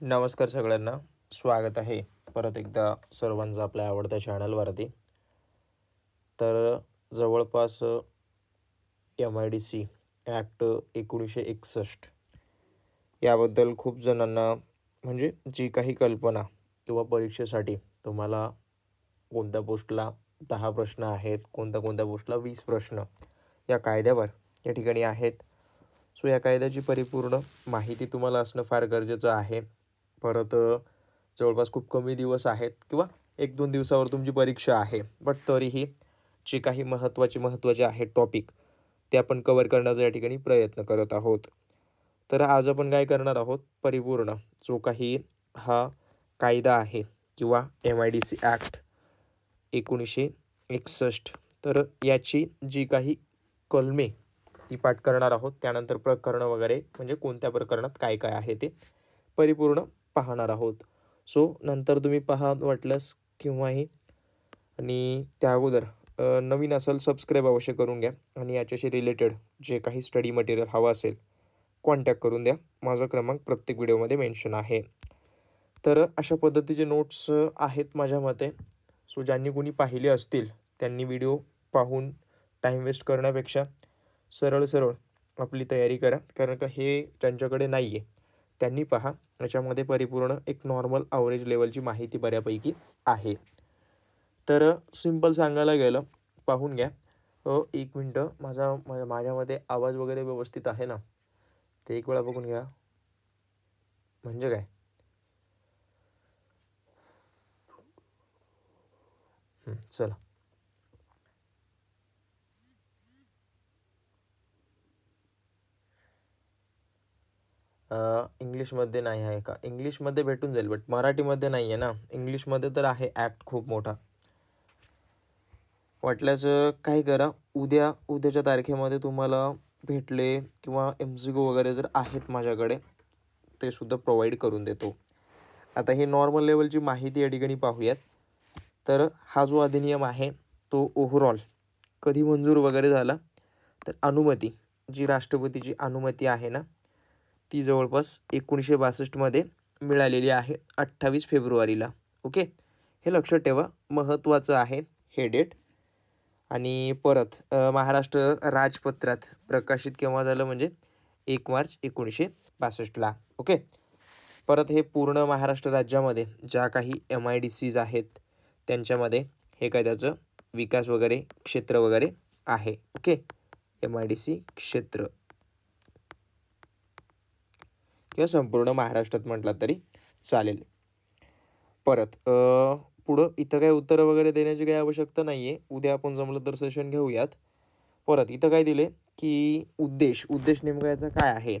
नमस्कार सगळ्यांना. स्वागत आहे परत एकदा सर्वांचं आपल्या आवडत्या चॅनलवरती तर जवळपास M I D C act एकोणीसशे एकसष्ट याबद्दल खूप जणांना म्हणजे जी काही कल्पना किंवा परीक्षेसाठी तुम्हाला कोणत्या पोस्टला दहा प्रश्न आहेत कोणत्या कोणत्या पोस्टला वीस प्रश्न या कायद्यावर या ठिकाणी आहेत. सो या कायद्याची परिपूर्ण माहिती तुम्हाला असणं फार गरजेचं आहे. परत जवळपास खूप कमी दिवस आहेत किंवा एक दोन दिवसावर तुमची परीक्षा आहे. बट तरीही जे काही महत्त्वाचे महत्त्वाचे आहेत टॉपिक ते आपण कवर करण्याचा या ठिकाणी प्रयत्न करत आहोत. तर आज आपण काय करणार आहोत? परिपूर्ण. जो काही हा कायदा आहे किंवा M I D C act एकोणीसशे एकसष्ट. तर याची जी काही कलमे ती पाठ करणार आहोत. त्यानंतर प्रकरणं वगैरे म्हणजे कोणत्या प्रकरणात काय काय आहे ते. परिपूर्ण. पाहणार आहोत. सो नंतर तुम्ही पहा वाटल्यास केव्हाही. आणि त्या अगोदर नवीन असेल सबस्क्राईब अवश्य करून घ्या. आणि याच्याशी रिलेटेड जे काही स्टडी मटेरियल हवं असेल कॉन्टॅक्ट करून द्या. माझा क्रमांक प्रत्येक व्हिडिओमध्ये मेन्शन आहे. तर अशा पद्धतीचे नोट्स आहेत माझ्या मते. सो ज्यांनी कोणी पाहिले असतील त्यांनी व्हिडिओ पाहून टाईम वेस्ट करण्यापेक्षा सरळ सरळ आपली तयारी करा. कारण का हे त्यांच्याकडे नाही आहे त्यांनी पहा याच्यामध्ये परिपूर्ण एक नॉर्मल ॲव्हरेज लेवलची माहिती बऱ्यापैकी आहे. तर सिंपल सांगायला गेलं पाहून घ्या. एक मिनटं माझा माझ्यामध्ये आवाज वगैरे व्यवस्थित आहे ना? ते एक वेळा बघून घ्या. म्हणजे काय? चला. इंग्लिशमध्ये नाही आहे का? इंग्लिशमध्ये भेटून जाईल बट मराठीमध्ये नाही आहे ना? इंग्लिशमध्ये तर आहे ॲक्ट खूप मोठा. वाटल्यास काही काय करा. उद्या उद्याच्या तारखेमध्ये तुम्हाला भेटले किंवा एम सी गो वगैरे जर आहेत माझ्याकडे ते सुद्धा प्रोव्हाइड करून देतो. आता हे नॉर्मल लेवलची माहिती या ठिकाणी पाहूयात. तर हा जो अधिनियम आहे तो ओव्हरऑल कधी मंजूर वगैरे झाला? तर अनुमती जी राष्ट्रपतीची अनुमती आहे ना ती जवळपास एकोणीसशे बासष्टमध्ये मिळालेली आहे अठ्ठावीस फेब्रुवारीला. ओके? हे लक्षात ठेवा महत्त्वाचं आहे हे डेट आणि परत महाराष्ट्र राजपत्रात प्रकाशित केव्हा झालं म्हणजे एक मार्च एकोणीसशे बासष्टला. ओके? परत हे पूर्ण महाराष्ट्र राज्यामध्ये ज्या काही एम आय डी सीज आहेत त्यांच्यामध्ये हे काय त्याचं? विकास वगैरे क्षेत्र वगैरे आहे. Okay? M I D C क्षेत्र. किंवा संपूर्ण महाराष्ट्रात म्हटलं तरी चालेल. परत पुढं इथं काही उत्तरं वगैरे देण्याची काही आवश्यकता नाही आहे उद्या आपण जमलं तर सेशन घेऊयात. परत इथं काय दिले की उद्देश उद्देश नेमका याचा काय आहे?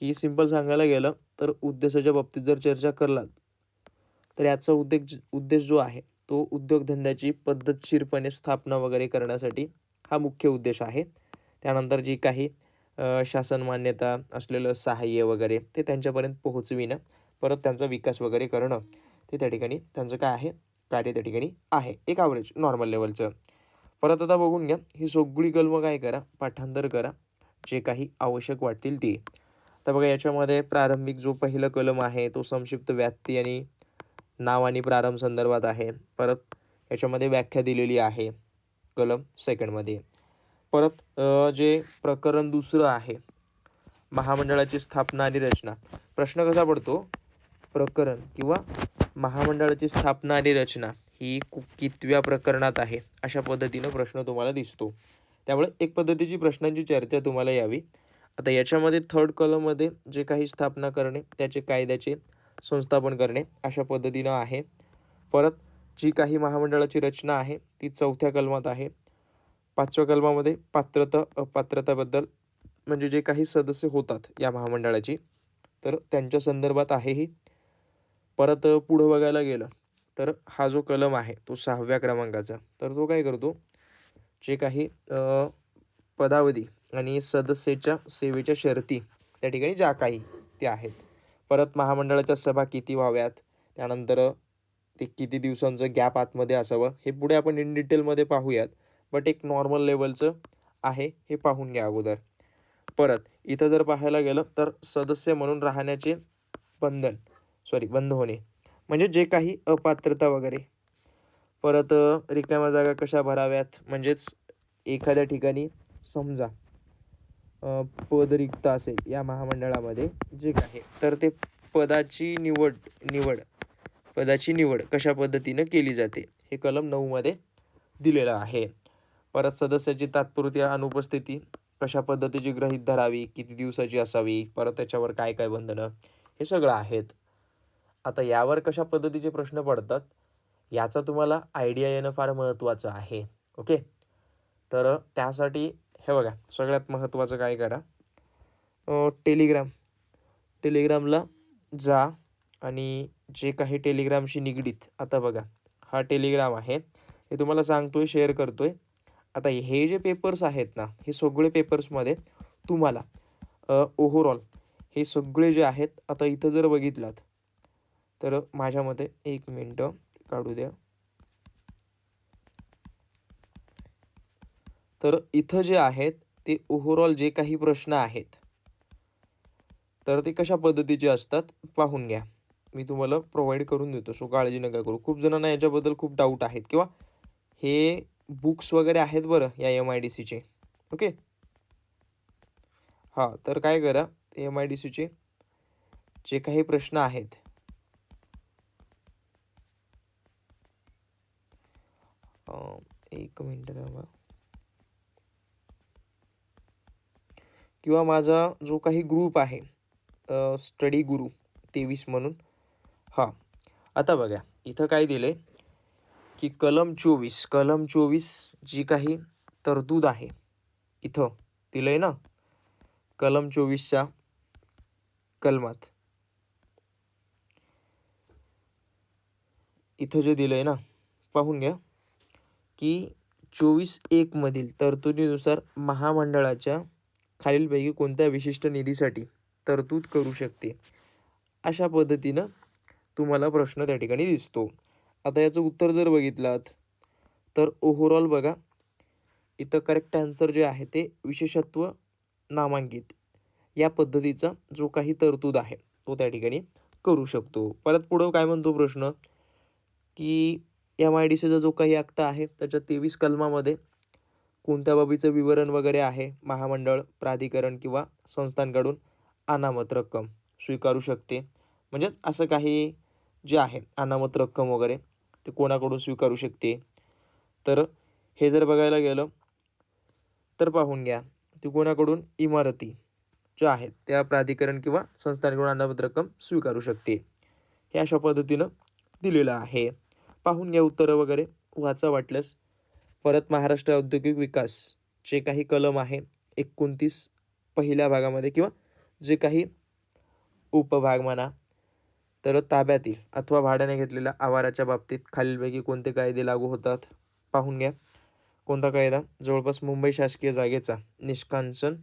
की सिंपल सांगायला गेलं तर उद्देशाच्या बाबतीत जर चर्चा करलात तर याचा उद्देश उद्देश जो आहे तो उद्योगधंद्याची पद्धतशीरपणे स्थापना वगैरे करण्यासाठी हा मुख्य उद्देश आहे. त्यानंतर जी काही शासन मान्यता असलेलं सहाय्य वगैरे ते त्यांच्यापर्यंत पोहोचविणं परत त्यांचा विकास वगैरे करणं ते त्या ठिकाणी त्यांचं काय आहे? कार्य त्या ठिकाणी आहे. एक ॲव्हरेज नॉर्मल लेवलचं परत आता बघून घ्या ही सगळी कलमं काय करा? पाठांतर करा. जे काही आवश्यक वाटतील ती. तर बघा याच्यामध्ये प्रारंभिक जो पहिलं कलम आहे तो संक्षिप्त व्याप्ती आणि नाव आणि प्रारंभ संदर्भात आहे. परत याच्यामध्ये व्याख्या दिलेली आहे कलम सेकंडमध्ये परत जे प्रकरण दुसरं आहे महामंडळाची स्थापना आणि रचना. प्रश्न कसा पडतो? प्रकरण किंवा महामंडळाची स्थापना आणि रचना ही कु- कितव्या प्रकरणात आहे अशा पद्धतीनं प्रश्न तुम्हाला दिसतो. त्यामुळे एक पद्धतीची प्रश्नांची चर्चा तुम्हाला यावी. आता याच्यामध्ये थर्ड कलममध्ये जे काही स्थापना करणे त्याचे कायद्याचे संस्थापन करणे अशा पद्धतीनं आहे. परत जी काही महामंडळाची रचना आहे ती चौथ्या कलमात आहे. पाचव्या कलमामध्ये पात्रता अपात्रताबद्दल म्हणजे जे काही सदस्य होतात या महामंडळाची तर त्यांच्या संदर्भात आहे ही. परत पुढं बघायला गेलं तर हा जो कलम आहे तो सहाव्या क्रमांकाचा. तर तो काय करतो? जे काही पदावधी आणि सदस्याच्या सेवेच्या शर्ती त्या ठिकाणी ज्या काही त्या आहेत. परत महामंडळाच्या सभा किती व्हाव्यात? त्यानंतर ते किती दिवसांचं गॅप आतमध्ये असावं? हे पुढे आपण इन डिटेलमध्ये पाहूयात. बट एक नॉर्मल लेवलचं आहे हे पाहून घ्या अगोदर. परत इथं जर पाहायला गेलं तर सदस्य म्हणून राहण्याचे बंधन सॉरी बंद होणे म्हणजे जे काही अपात्रता वगैरे. परत रिकाम्या जागा कशा भराव्यात? म्हणजेच एखाद्या ठिकाणी समजा पद रिक्त असेल या महामंडळामध्ये जे काही तर ते पदाची निवड निवड पदाची निवड कशा पद्धतीनं केली जाते हे कलम नऊमध्ये दिलेलं आहे. परत सदस्याची तात्पुरती अनुपस्थिती कशा पद्धतीची गृहीत धरावी किती दिवसाची असावी परत त्याच्यावर काय काय बंधनं हे सगळं आहेत. आता यावर कशा पद्धतीचे प्रश्न पडतात याचा तुम्हाला आयडिया येणं फार महत्त्वाचं आहे. ओके तर त्यासाठी हे बघा सगळ्यात महत्त्वाचं काय करा? टेलिग्राम टेलिग्रामला जा आणि जे काही टेलिग्रामशी निगडीत आता बघा हा टेलिग्राम आहे. हे तुम्हाला सांगतो आहे शेअर करतो आहे आता हे जे पेपर्स आहेत ना हे सगळे पेपर्समध्ये तुम्हाला ओव्हरऑल हे सगळे जे आहेत आता इथं जर बघितलात तर माझ्या मते एक मिनटं काढू द्या. तर इथं जे आहेत ते ओव्हरऑल जे काही प्रश्न आहेत तर ते कशा पद्धतीचे असतात पाहून घ्या. मी तुम्हाला प्रोव्हाइड करून देतो सो काळजी नका करू. खूप जणांना याच्याबद्दल खूप डाऊट आहेत किंवा हे बुक्स वगैरे आहेत बरं या एम आय डी सीचे ओके? हां तर काय करा एम आय डी सीचे जे काही प्रश्न आहेत. एक मिनटं थांबा. किंवा माझा जो काही ग्रुप आहे स्टडी गुरु तेवीस म्हणून. हां आता बघा इथं काय दिलं की कलम चोवीस कलम चोवीस जी काही तरतूद आहे इथं दिलं आहे ना? कलम चोवीसच्या कलमात. इथं जे दिलं आहे ना पाहून घ्या की चोवीस एकमधील तरतुदीनुसार महामंडळाच्या खालीलपैकी कोणत्या विशिष्ट निधीसाठी तरतूद करू शकते? अशा पद्धतीनं तुम्हाला प्रश्न त्या ठिकाणी दिसतो. आता याचं उत्तर जर बघितलात तर ओव्हरऑल बघा इथं करेक्ट आन्सर जे आहे ते विशेषत्व नामांकित. या पद्धतीचा जो काही तरतूद आहे तो त्या ठिकाणी करू शकतो. परत पुढं काय म्हणतो प्रश्न? की एम आय डी सीचा जो काही ॲक्ट आहे त्याच्या तेवीस कलमामध्ये कोणत्या बाबीचं विवरण वगैरे आहे? महामंडळ प्राधिकरण किंवा संस्थांकडून अनामत रक्कम स्वीकारू शकते. म्हणजेच असं काही जे आहे अनामत रक्कम वगैरे ते कोणाकडून स्वीकारू शकते? तर हे जर बघायला गेलं तर पाहून घ्या. ती कोणाकडून? इमारती ज्या आहेत त्या प्राधिकरण किंवा संस्थांकडून अनामत रक्कम स्वीकारू शकते. हे अशा पद्धतीनं दिलेलं आहे. पाहून घ्या उत्तरं वगैरे. वाचा वाटल्यास परत महाराष्ट्र औद्योगिक विकास जे काही कलम आहे एकोणतीस पहिल्या भागामध्ये किंवा जे काही उपभाग म्हणा तर ताब्यातील अथवा भाड्याने घेतलेल्या आवाराच्या बाबतीत खालीलपैकी कोणते कायदे लागू होतात? पाहून घ्या. कोणता कायदा? जवळपास मुंबई शासकीय जागेचा निष्कांसन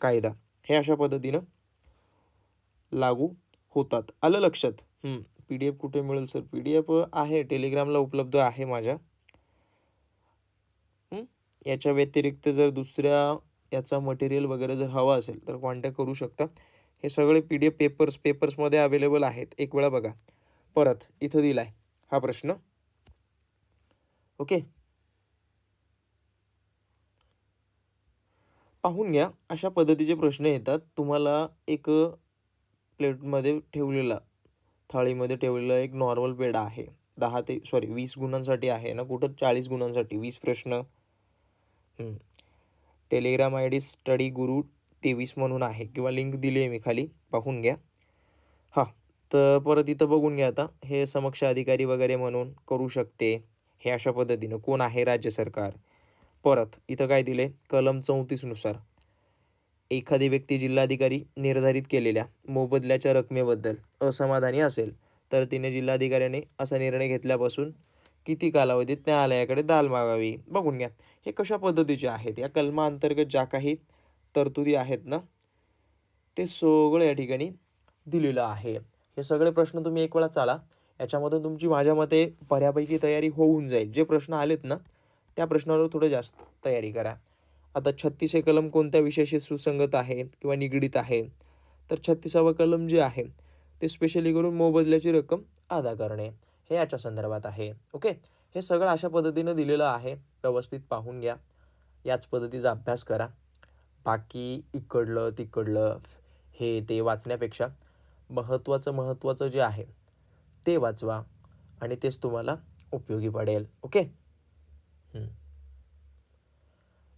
कायदा. हे अशा पद्धतीनं लागू होतात. आलं लक्षात? पी डी एफ कुठे मिळेल सर? पी डी एफ आहे. टेलिग्रामला उपलब्ध आहे माझ्या. याच्या व्यतिरिक्त जर दुसऱ्या याचा मटेरियल वगैरे जर हवा असेल तर कॉन्टॅक्ट करू शकता. हे सगळे पी डी एफ पेपर्स पेपर्समध्ये अवेलेबल आहेत. एक वेळा बघा. परत इथं दिला आहे हा प्रश्न. ओके पाहून घ्या. अशा पद्धतीचे प्रश्न येतात. तुम्हाला एक प्लेटमध्ये ठेवलेला थाळीमध्ये ठेवलेला एक नॉर्मल पेडा आहे. दहा ते सॉरी वीस गुणांसाठी आहे ना? कुठं? चाळीस गुणांसाठी. वीस प्रश्न. टेलिग्राम आय डी स्टडी गुरु तेवीस म्हणून आहे. किंवा लिंक दिली आहे मी खाली. पाहून घ्या. हां. तर परत इथं बघून घ्या आता. हे समक्ष अधिकारी वगैरे म्हणून करू शकते. हे अशा पद्धतीनं कोण आहे राज्य सरकार? परत इथं काय दिले कलम चौतीसनुसार एखादी व्यक्ती जिल्हाधिकारी निर्धारित केलेल्या मोबदल्याच्या रकमेबद्दल असमाधानी असेल तर तिने जिल्हाधिकाऱ्याने असा निर्णय घेतल्यापासून किती कालावधीत न्यायालयाकडे दाल मागावी? बघून घ्या. हे कशा पद्धतीचे आहेत? या कलमाअंतर्गत ज्या काही तरतुदी आहेत ना? ते सगळं या ठिकाणी दिलेलं आहे. हे सगळे प्रश्न तुम्ही एक वेळा चाला. याच्यामधून तुमची माझ्या मते बऱ्यापैकी तयारी होऊन जाईल. जे प्रश्न आलेत ना त्या प्रश्नावर थोडं जास्त तयारी करा. आता छत्तीस हे कलम कोणत्या विषयाशी सुसंगत आहे किंवा निगडीत आहे? तर छत्तीसावं कलम जे आहे ते स्पेशली करून मोबदल्याची रक्कम अदा करणे. हे याच्या संदर्भात आहे. ओके? हे सगळं अशा पद्धतीनं दिलेलं आहे. व्यवस्थित पाहून घ्या. याच पद्धतीचा अभ्यास करा. बाकी इकडलं तिकडलं हे ते वाचण्यापेक्षा महत्त्वाचं महत्त्वाचं जे आहे ते वाचवा आणि तेच तुम्हाला उपयोगी पडेल. ओके?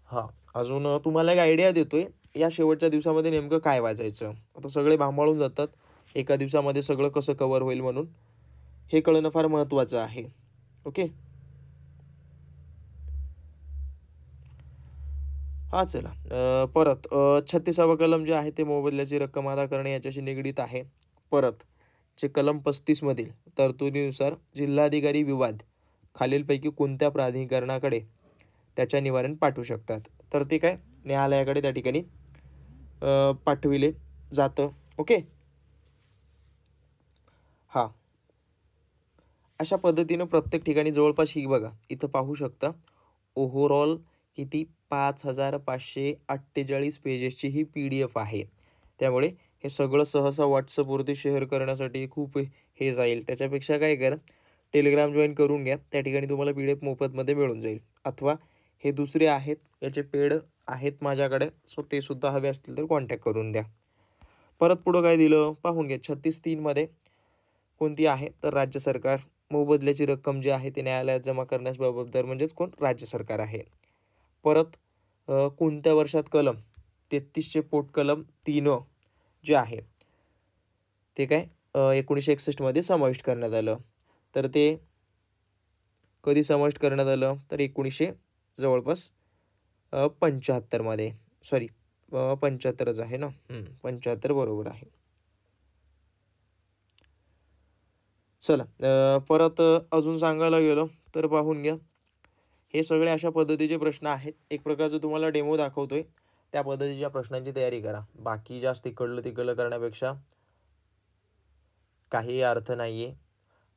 हां. अजून तुम्हाला एक आयडिया देतोय. या शेवटच्या दिवसामध्ये नेमकं काय वाचायचं? आता सगळे भांबाळून जातात. एका दिवसामध्ये सगळं कसं कवर होईल म्हणून? हे कळणं फार महत्त्वाचं आहे. ओके? हा चला परत छत्तीसावं कलम जे आहे ते मोबदल्याची रक्कम अदा करणे याच्याशी निगडीत आहे. परत जे कलम पस्तीसमधील तरतुदीनुसार जिल्हाधिकारी विवाद खालीलपैकी कोणत्या प्राधिकरणाकडे त्याच्या निवारण पाठवू शकतात? तर ते काय? न्यायालयाकडे त्या ठिकाणी पाठविले जातं. ओके? हां. अशा पद्धतीनं प्रत्येक ठिकाणी जवळपास ही बघा. इथं पाहू शकता. ओव्हरऑल किती पाच हजार पाचशे अठ्ठेचाळीस पेजेसची ही पी डी एफ आहे. त्यामुळे हे सगळं सहसा व्हॉट्सअपवरती शेअर करण्यासाठी खूप हे जाईल. त्याच्यापेक्षा काय करा टेलिग्राम जॉईन करून घ्या. त्या ठिकाणी तुम्हाला पी डी एफ मोफतमध्ये मिळून जाईल. अथवा हे दुसरे आहेत याचे पेड आहेत माझ्याकडे सो ते सुद्धा हवे असतील तर कॉन्टॅक्ट करून द्या. परत पुढं काय दिलं? पाहून घ्या. छत्तीस तीनमध्ये कोणती आहे? तर राज्य सरकार. मोबदल्याची रक्कम जी आहे ती न्यायालयात जमा करण्यास जबाबदार म्हणजेच कोण? राज्य सरकार आहे. परत कोणत्या वर्षात कलम? तेहतीसचे पोट कलम तीन जे आहे. ते काय एकोणीसशे एकसष्टमध्ये समाविष्ट करण्यात आलं. तर ते कधी समाविष्ट करण्यात आलं? तर एकोणीसशे जवळपास पंच्याहत्तरमध्ये सॉरी पंच्याहत्तरच आहे ना? पंच्याहत्तर बरोबर आहे. चला परत अजून सांगायला गेलो तर पाहून घ्या. हे सगळे अशा पद्धतीचे प्रश्न आहेत. एक प्रकारचं तुम्हाला डेमो दाखवतोय. त्या पद्धतीच्या प्रश्नांची तयारी करा. बाकी जास्त इकडलं तिकडलं करण्यापेक्षा काही अर्थ नाही आहे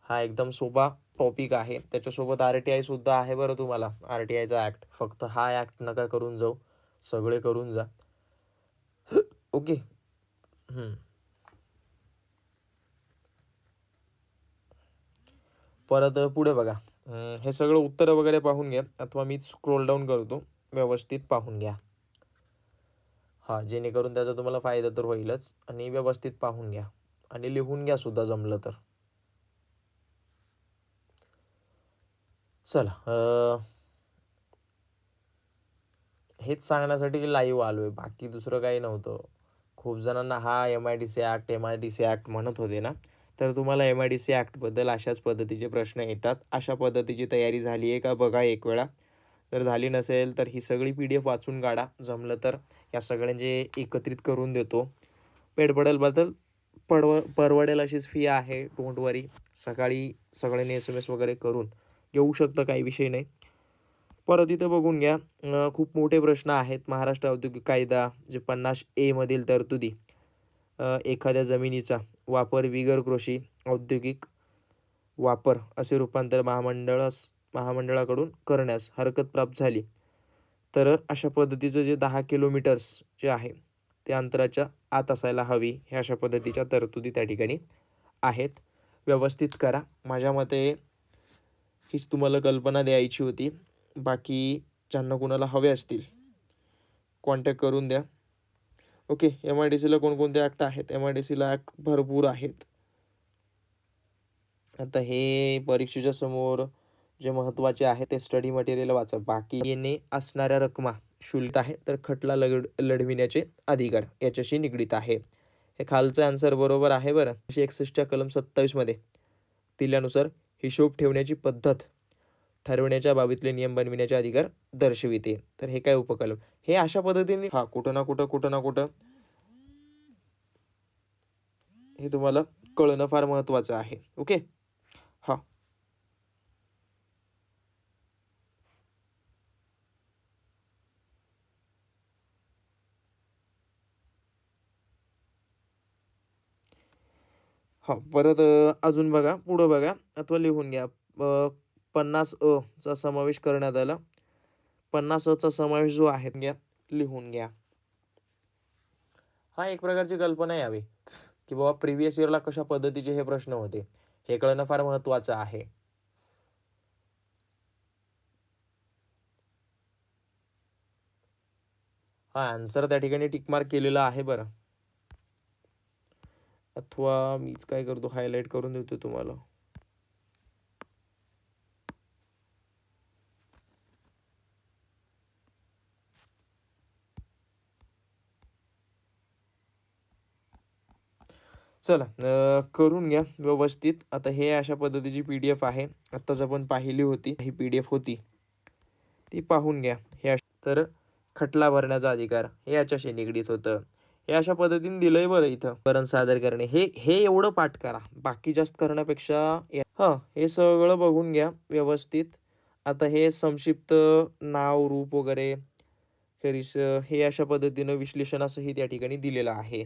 हा एकदम सोपा टॉपिक आहे. त्याच्यासोबत आर टी आयसुद्धा आहे बरं तुम्हाला. आर टी आयचा ॲक्ट फक्त हा ॲक्ट नका करून जाऊ. सगळे करून जा. ओके. परत पुढे बघा. हे सगळं उत्तरं वगैरे पाहून घ्या. अथवा मी स्क्रोल डाऊन करतो. व्यवस्थित पाहून घ्या. हां जेणेकरून त्याचा तुम्हाला फायदा तर होईलच. आणि व्यवस्थित पाहून घ्या. आणि लिहून घ्या सुद्धा जमलं तर. चला हेच सांगण्यासाठी लाईव्ह आलो आहे बाकी दुसरं काही नव्हतं. खूप जणांना हा M I D C act M I D C act म्हणत होते ना. तर तुम्हाला एम आय डी सी ॲक्टबद्दल अशाच पद्धतीचे प्रश्न येतात. अशा पद्धतीची तयारी झाली आहे का बघा एक वेळा. जर झाली नसेल तर ही सगळी पी डी एफ वाचून काढा. जमलं तर या सगळ्यांचे एकत्रित करून देतो. पेड पडेलबद्दल पडव परवडेल अशीच फी आहे. डोंट वरी सकाळी सगळ्यांनी एस एम एस वगैरे करून घेऊ शकतं काही विषय नाही. परत इथं बघून घ्या. खूप मोठे प्रश्न आहेत. महाराष्ट्र औद्योगिक कायदा जे पन्नास एमधील तरतुदी एखाद्या जमिनीचा. वापर बिगर कृषी औद्योगिक वापर असे रूपांतर महामंडळास महामंडळाकडून करण्यास हरकत प्राप्त झाली. तर अशा पद्धतीचं जे दहा किलोमीटर्स जे आहे ते अंतराच्या आत असायला हवी ह्या अशा पद्धतीच्या तरतुदी त्या ठिकाणी आहेत. व्यवस्थित करा. माझ्या मते हीच तुम्हाला कल्पना द्यायची होती. बाकी ज्यांना कुणाला हवे असतील कॉन्टॅक्ट करून द्या. ओके एम आय डी सीला कोणकोणते ॲक्ट आहेत? एम आय डी सीला ॲक्ट भरपूर आहेत. आता हे परीक्षेच्या समोर जे महत्त्वाचे आहे ते स्टडी मटेरियल वाचा. बाकी येणे असणाऱ्या रकमा शुल्क आहे तर खटला लढ लढविण्याचे अधिकार याच्याशी निगडीत आहे. हे खालचं आन्सर बरोबर आहे बरं. एकशे एकसष्टच्या कलम सत्तावीसमध्ये दिल्यानुसार हिशोब ठेवण्याची पद्धत ठरवण्याच्या बाबतीतले नियम बनविण्याचे अधिकार दर्शविते. तर हे काय उपकलम? हे अशा पद्धतीने हा कुठं ना कुठं कुठं ना कुठं हे तुम्हाला कळणं फार महत्त्वाचं आहे. ओके? हा. हा परत अजून बघा पुढं बघा अथवा लिहून घ्या. पन्नास अ चा समावेश करण्यात आला. पन्नास अ चा समावेश जो आहे घ्या लिहून घ्या. हा एक प्रकारची कल्पना यावी की बाबा प्रिव्हियस इयरला कशा पद्धतीचे हे प्रश्न होते हे कळणं फार महत्त्वाचं आहे. हा आन्सर त्या ठिकाणी टिकमार्क केलेला आहे बरं. अथवा मीच काय करतो हायलाईट करून देतो तुम्हाला. चला करून घ्या व्यवस्थित. आता हे अशा पद्धतीची पी डी एफ आहे. आत्ताच आपण पाहिली होती. ही पी डी एफ होती. ती पाहून घ्या. हे तर खटला भरण्याचा अधिकार हे याच्याशी निगडीत होतं. हे अशा पद्धतीने दिलंय बरं इथं. वरण सादर करणे. हे हे एवढं पाठ करा. बाकी जास्त करण्यापेक्षा हां हे सगळं बघून घ्या व्यवस्थित. आता हे संक्षिप्त नाव रूप वगैरे खरीस हे अशा पद्धतीनं विश्लेषण असंही त्या ठिकाणी दिलेलं आहे.